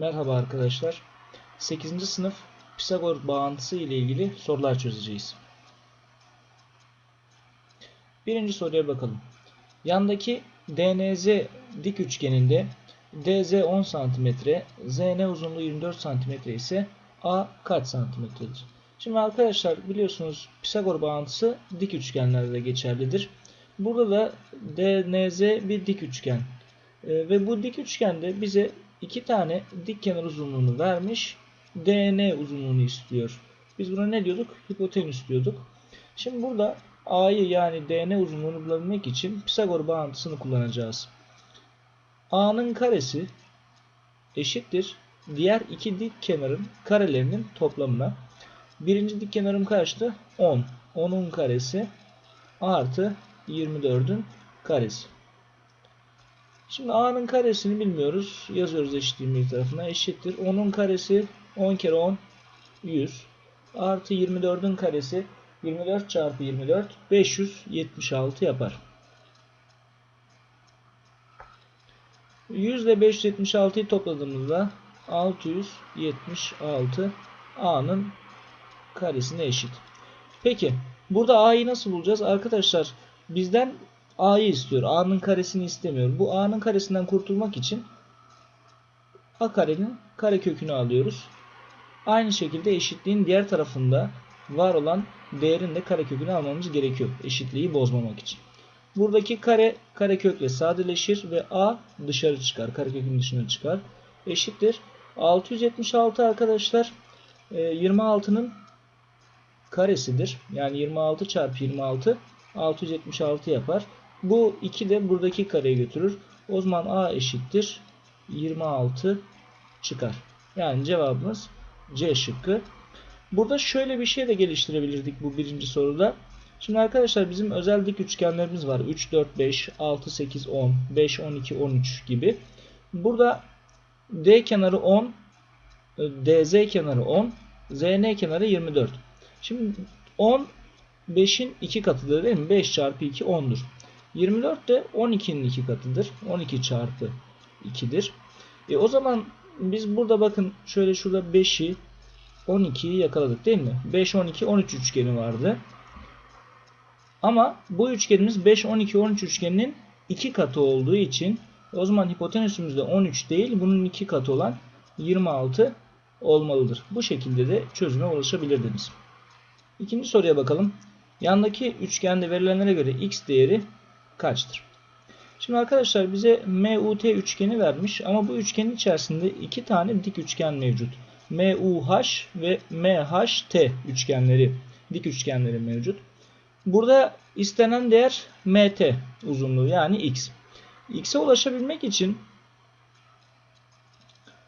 Merhaba arkadaşlar. 8. sınıf Pisagor bağıntısı ile ilgili sorular çözeceğiz. Birinci soruya bakalım. Yandaki DNZ dik üçgeninde DZ 10 cm, ZN uzunluğu 24 cm ise A kaç santimetredir? Şimdi arkadaşlar biliyorsunuz Pisagor bağıntısı dik üçgenlerde de geçerlidir. Burada da DNZ bir dik üçgen. Ee, ve bu dik üçgende bize iki tane dik kenar uzunluğunu vermiş. DN uzunluğunu istiyor. Biz buna ne diyorduk? Hipotenüs diyorduk. Şimdi burada A'yı yani DN uzunluğunu bulabilmek için Pisagor bağıntısını kullanacağız. A'nın karesi eşittir diğer iki dik kenarın karelerinin toplamına. Birinci dik kenarım kaçtı? 10. 10'un karesi artı 24'ün karesi. Şimdi a'nın karesini bilmiyoruz. Yazıyoruz eşitliğin bir tarafına. Eşittir. 10'un karesi 10 kere 10 100 artı 24'ün karesi 24 çarpı 24 576 yapar. 100 ile 576'yı topladığımızda 676 a'nın karesine eşit. Peki burada a'yı nasıl bulacağız? Arkadaşlar bizden a'yı istiyor. a'nın karesini istemiyor. Bu a'nın karesinden kurtulmak için a karenin karekökünü alıyoruz. Aynı şekilde eşitliğin diğer tarafında var olan değerin de karekökünü almamız gerekiyor. Eşitliği bozmamak için. Buradaki kare karekökle sadeleşir ve a dışarı çıkar. Karekökün dışına çıkar. Eşittir. 676 arkadaşlar 26'nın e, karesidir. Yani 26 çarpı 26 676 yapar. Bu 2 de buradaki kareye götürür. O zaman A eşittir 26 çıkar. Yani cevabımız C şıkkı. Burada şöyle bir şey de geliştirebilirdik bu birinci soruda. Şimdi arkadaşlar bizim özel dik üçgenlerimiz var. 3, 4, 5, 6, 8, 10, 5, 12, 13 gibi. Burada D kenarı 10, DZ kenarı 10, ZN kenarı 24. Şimdi 10 5'in 2 katıdır değil mi? 5 çarpı 2 10'dur. 24 de 12'nin 2 katıdır. 12 çarpı 2'dir. E o zaman biz burada bakın şöyle şurada 5'i 12'yi yakaladık değil mi? 5 12 13 üçgeni vardı. Ama bu üçgenimiz 5 12 13 üçgeninin 2 katı olduğu için o zaman hipotenüsümüz de 13 değil bunun 2 katı olan 26 olmalıdır. Bu şekilde de çözüme ulaşabilirdiniz. İkinci soruya bakalım. Yandaki üçgende verilenlere göre x değeri kaçtır? Şimdi arkadaşlar bize MUT üçgeni vermiş ama bu üçgenin içerisinde iki tane dik üçgen mevcut. MUH ve MHT üçgenleri, dik üçgenleri mevcut. Burada istenen değer MT uzunluğu yani x. X'e ulaşabilmek için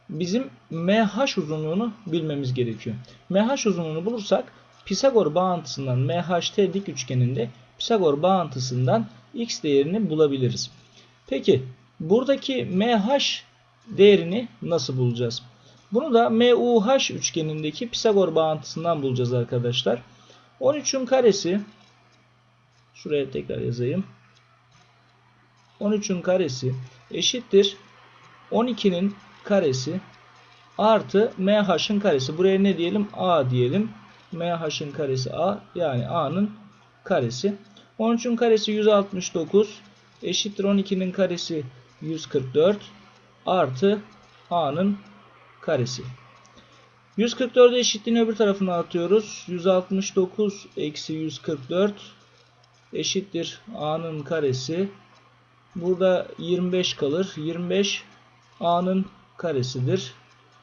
bizim MH uzunluğunu bilmemiz gerekiyor. MH uzunluğunu bulursak Pisagor bağıntısından MHT dik üçgeninde Pisagor bağıntısından x değerini bulabiliriz. Peki buradaki MH değerini nasıl bulacağız? Bunu da MUH üçgenindeki Pisagor bağıntısından bulacağız arkadaşlar. 13'ün karesi şuraya tekrar yazayım. 13'ün karesi eşittir 12'nin karesi artı MH'ın karesi. Buraya ne diyelim? A diyelim. MH'ın karesi A yani A'nın karesi. 13'ün karesi 169 eşittir 12'nin karesi 144 artı A'nın karesi. 144'ü eşitliğin öbür tarafına atıyoruz. 169 eksi 144 eşittir A'nın karesi. Burada 25 kalır. 25 A'nın karesidir.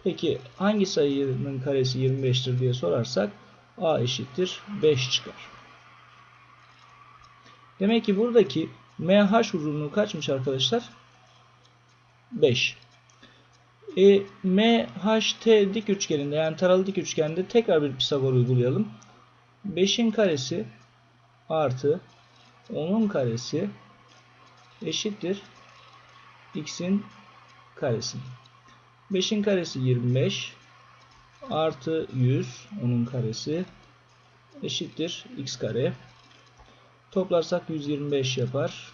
Peki hangi sayının karesi 25'tir diye sorarsak A eşittir 5 çıkar. Demek ki buradaki MH uzunluğu kaçmış arkadaşlar? 5. E, MHT dik üçgeninde yani taralı dik üçgende tekrar bir Pisagor uygulayalım. 5'in karesi artı 10'un karesi eşittir x'in karesi. 5'in karesi 25 artı 100 onun karesi eşittir x kare. Toplarsak 125 yapar.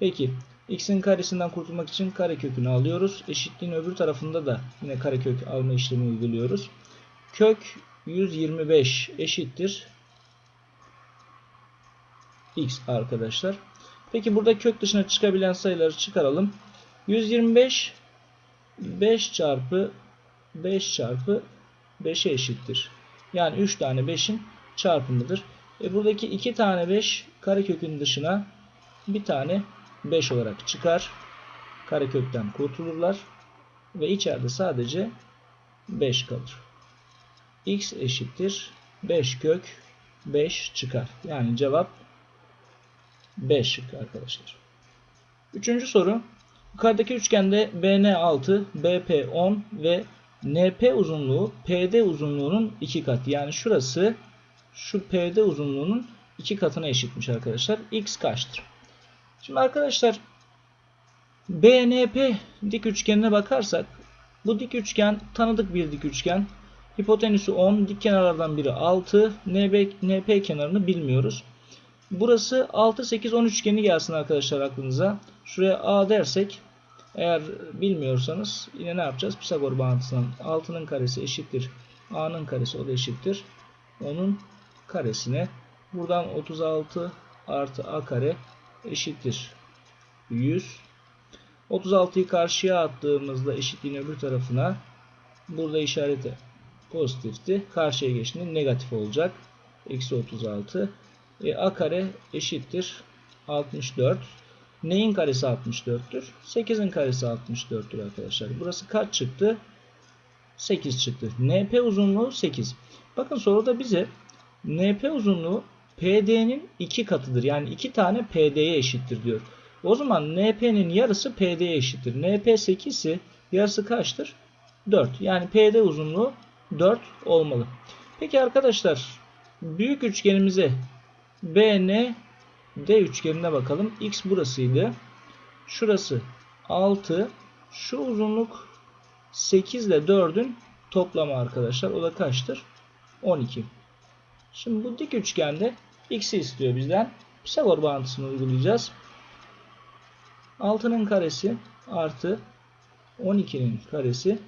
Peki x'in karesinden kurtulmak için karekökünü alıyoruz. Eşitliğin öbür tarafında da yine karekök alma işlemi uyguluyoruz. Kök 125 eşittir x arkadaşlar. Peki burada kök dışına çıkabilen sayıları çıkaralım. 125 5 çarpı 5 çarpı 5'e eşittir. Yani 3 tane 5'in çarpımıdır. E buradaki 2 tane 5 karekökün dışına bir tane 5 olarak çıkar. Karekökten kurtulurlar. Ve içeride sadece 5 kalır. x eşittir 5 kök 5 çıkar. Yani cevap 5 şıkkı arkadaşlar. Üçüncü soru. Yukarıdaki üçgende BN6, BP10 ve NP uzunluğu PD uzunluğunun iki katı. Yani şurası şu PD uzunluğunun iki katına eşitmiş arkadaşlar. X kaçtır? Şimdi arkadaşlar BNP dik üçgenine bakarsak bu dik üçgen tanıdık bir dik üçgen. Hipotenüsü 10, dik kenarlardan biri 6, NP, NP kenarını bilmiyoruz. Burası 6, 8, 10 üçgeni gelsin arkadaşlar aklınıza. Şuraya A dersek eğer bilmiyorsanız yine ne yapacağız? Pisagor bağıntısından 6'nın karesi eşittir. A'nın karesi o da eşittir. Onun karesine buradan 36 artı A kare eşittir. 100. 36'yı karşıya attığımızda eşitliğin öbür tarafına burada işareti pozitifti. Karşıya geçtiğinde negatif olacak. Eksi 36. E, A kare eşittir 64. Neyin karesi 64'tür? 8'in karesi 64'tür arkadaşlar. Burası kaç çıktı? 8 çıktı. NP uzunluğu 8. Bakın soruda bize NP uzunluğu PD'nin 2 katıdır. Yani 2 tane PD'ye eşittir diyor. O zaman NP'nin yarısı PD'ye eşittir. NP 8 ise yarısı kaçtır? 4. Yani PD uzunluğu 4 olmalı. Peki arkadaşlar büyük üçgenimize BN D üçgenine bakalım. X burasıydı. Şurası 6. Şu uzunluk 8 ile 4'ün toplamı arkadaşlar. O da kaçtır? 12. Şimdi bu dik üçgende x'i istiyor bizden. Pisagor bağıntısını uygulayacağız. 6'nın karesi artı 12'nin karesi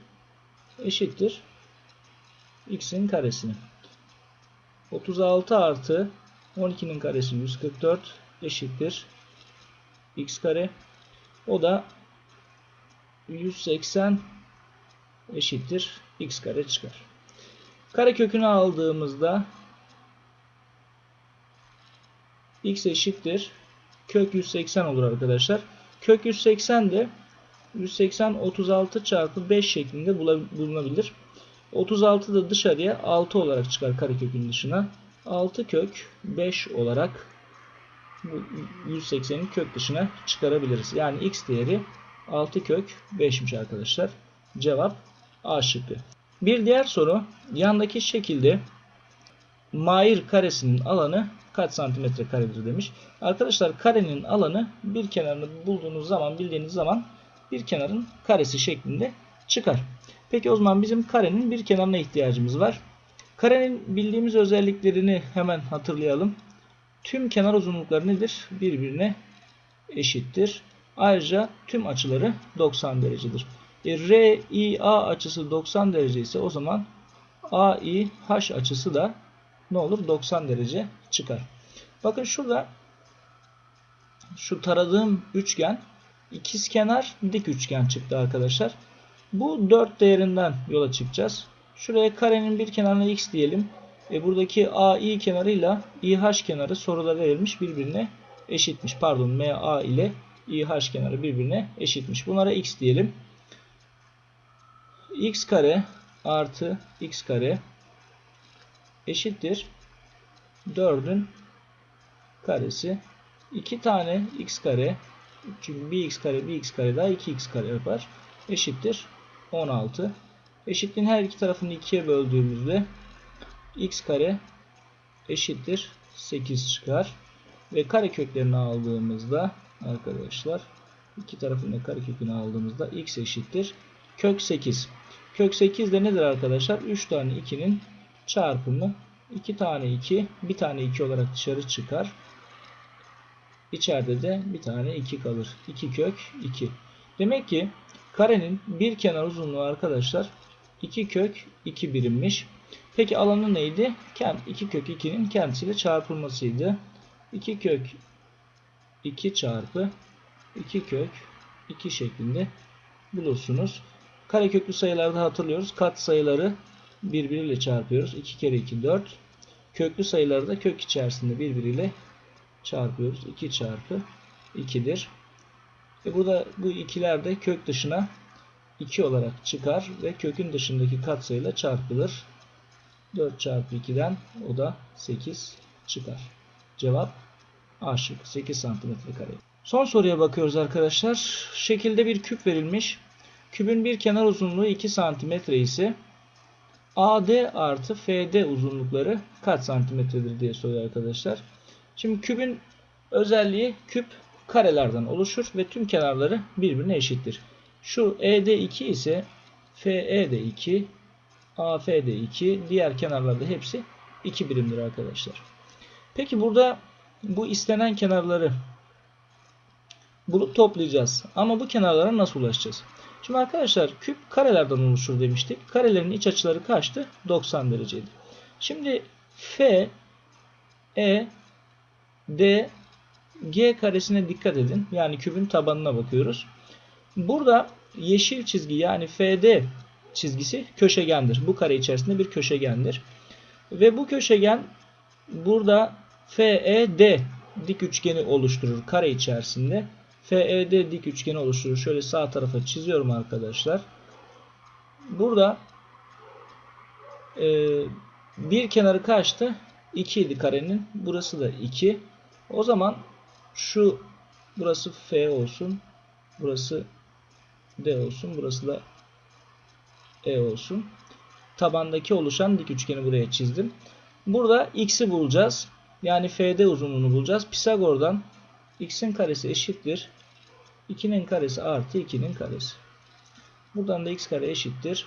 eşittir x'in karesini. 36 artı 12'nin karesi 144 eşittir x kare. O da 180 eşittir x kare çıkar. Kare kökünü aldığımızda x eşittir kök 180 olur arkadaşlar. Kök 180 de 180 36 çarpı 5 şeklinde bulunabilir. 36 da dışarıya 6 olarak çıkar karekökün dışına. 6 kök 5 olarak bu 180'in kök dışına çıkarabiliriz. Yani x değeri 6 kök 5'miş arkadaşlar. Cevap A şıkkı. Bir diğer soru yandaki şekilde Mair karesinin alanı kaç santimetre karedir demiş. Arkadaşlar karenin alanı bir kenarını bulduğunuz zaman bildiğiniz zaman bir kenarın karesi şeklinde çıkar. Peki o zaman bizim karenin bir kenarına ihtiyacımız var. Karenin bildiğimiz özelliklerini hemen hatırlayalım. Tüm kenar uzunlukları nedir? Birbirine eşittir. Ayrıca tüm açıları 90 derecedir. E, RIA açısı 90 derece ise o zaman AIH açısı da ne olur? 90 derece çıkar. Bakın şurada şu taradığım üçgen ikizkenar dik üçgen çıktı arkadaşlar. Bu 4 değerinden yola çıkacağız. Şuraya karenin bir kenarına x diyelim. E buradaki AI kenarıyla IH kenarı soruda verilmiş birbirine eşitmiş. Pardon MA ile IH kenarı birbirine eşitmiş. Bunlara x diyelim. x kare artı x kare eşittir 4'ün karesi 2 tane x kare çünkü bir x kare bir x kare daha 2x kare yapar eşittir 16 eşitliğin her iki tarafını ikiye böldüğümüzde x kare eşittir 8 çıkar. Ve kare köklerini aldığımızda arkadaşlar iki tarafında kare kökünü aldığımızda x eşittir kök 8 kök 8 de nedir arkadaşlar? 3 tane 2'nin çarpımı. 2 tane 2 1 tane 2 olarak dışarı çıkar. İçeride de bir tane 2 kalır. 2 kök 2. Demek ki karenin bir kenar uzunluğu arkadaşlar 2 kök 2 birimmiş. Peki alanı neydi? 2 kök 2'nin kendisiyle çarpılmasıydı. 2 kök 2 çarpı 2 kök 2 şeklinde bulursunuz. Kareköklü sayılarda hatırlıyoruz. Kat sayıları birbiriyle çarpıyoruz. 2 kere 2 4. Köklü sayıları da kök içerisinde birbiriyle çarpıyoruz. 2 çarpı 2'dir. Ve burada bu ikiler de kök dışına 2 olarak çıkar ve kökün dışındaki katsayıyla çarpılır. 4 çarpı 2'den o da 8 çıkar. Cevap A şıkkı 8 santimetre kare. Son soruya bakıyoruz arkadaşlar. Şekilde bir küp verilmiş. Kübün bir kenar uzunluğu 2 santimetre ise AD artı FD uzunlukları kaç santimetredir diye soruyor arkadaşlar. Şimdi kübün özelliği küp karelerden oluşur ve tüm kenarları birbirine eşittir. Şu ED 2 ise FE de 2, AF de 2, diğer kenarlarda hepsi 2 birimdir arkadaşlar. Peki burada bu istenen kenarları bulup toplayacağız. Ama bu kenarlara nasıl ulaşacağız? Şimdi arkadaşlar küp karelerden oluşur demiştik. Karelerin iç açıları kaçtı? 90 dereceydi. Şimdi F, E, D, G karesine dikkat edin. Yani kübün tabanına bakıyoruz. Burada yeşil çizgi yani FD çizgisi köşegendir. Bu kare içerisinde bir köşegendir. Ve bu köşegen burada FED dik üçgeni oluşturur kare içerisinde. FED dik üçgeni oluşturur. Şöyle sağ tarafa çiziyorum arkadaşlar. Burada e, bir kenarı kaçtı? 2 idi karenin. Burası da 2. O zaman şu burası F olsun. Burası D olsun. Burası da E olsun. Tabandaki oluşan dik üçgeni buraya çizdim. Burada x'i bulacağız. Yani FD uzunluğunu bulacağız. Pisagor'dan x'in karesi eşittir. 2'nin karesi artı 2'nin karesi. Buradan da x kare eşittir.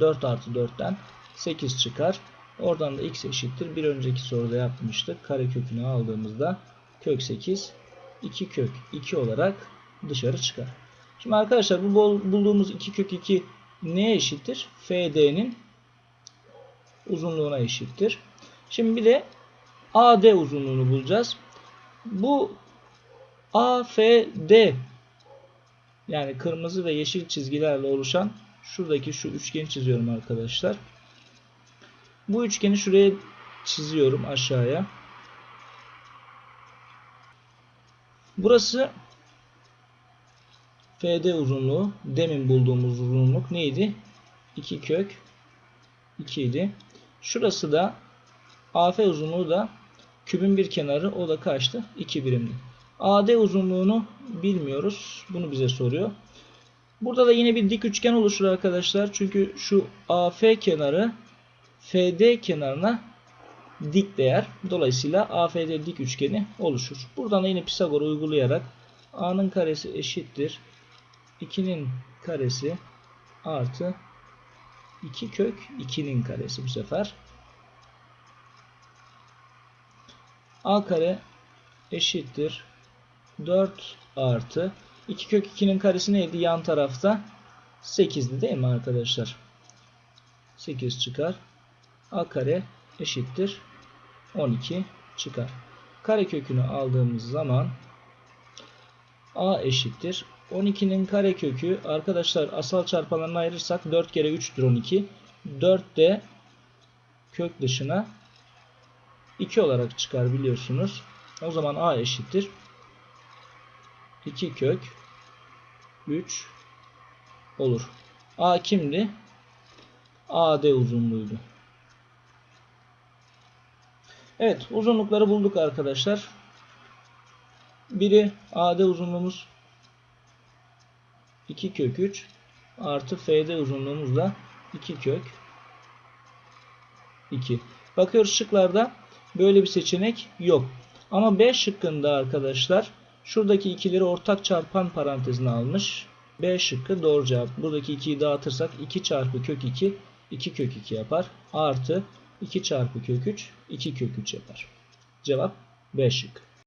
4 artı 4'ten 8 çıkar. Oradan da x eşittir. Bir önceki soruda yapmıştık. Kare kökünü aldığımızda kök 8 2 kök 2 olarak dışarı çıkar. Şimdi arkadaşlar bu bulduğumuz 2 kök 2 neye eşittir? FD'nin uzunluğuna eşittir. Şimdi bir de AD uzunluğunu bulacağız. Bu AFD yani kırmızı ve yeşil çizgilerle oluşan şuradaki şu üçgeni çiziyorum arkadaşlar. Bu üçgeni şuraya çiziyorum aşağıya. Burası FD uzunluğu. Demin bulduğumuz uzunluk neydi? 2 kök 2 idi. Şurası da AF uzunluğu da kübün bir kenarı o da kaçtı? 2 birimdi. AD uzunluğunu bilmiyoruz. Bunu bize soruyor. Burada da yine bir dik üçgen oluşur arkadaşlar. Çünkü şu AF kenarı FD kenarına dik değer. Dolayısıyla AFD dik üçgeni oluşur. Buradan da yine Pisagor uygulayarak A'nın karesi eşittir. 2'nin karesi artı 2 kök 2'nin karesi bu sefer. A kare eşittir 4 artı 2 kök 2'nin karesi neydi yan tarafta? 8'di değil mi arkadaşlar? 8 çıkar. A kare eşittir 12 çıkar. Kare kökünü aldığımız zaman A eşittir 12'nin kare kökü arkadaşlar asal çarpanlarını ayırırsak 4 kere 3'tür 12. 4 de kök dışına 2 olarak çıkar biliyorsunuz. O zaman A eşittir 2 kök 3 olur. A kimdi? AD uzunluğuydu. Evet uzunlukları bulduk arkadaşlar. Biri AD uzunluğumuz 2 kök 3 artı FD uzunluğumuz da 2 kök 2. Bakıyoruz şıklarda böyle bir seçenek yok. Ama B şıkkında arkadaşlar şuradaki ikileri ortak çarpan parantezine almış. B şıkkı doğru cevap. Buradaki 2'yi dağıtırsak 2 çarpı kök 2 2 kök 2 yapar. Artı 2 çarpı kök 3 2 kök 3 yapar. Cevap B şıkkı.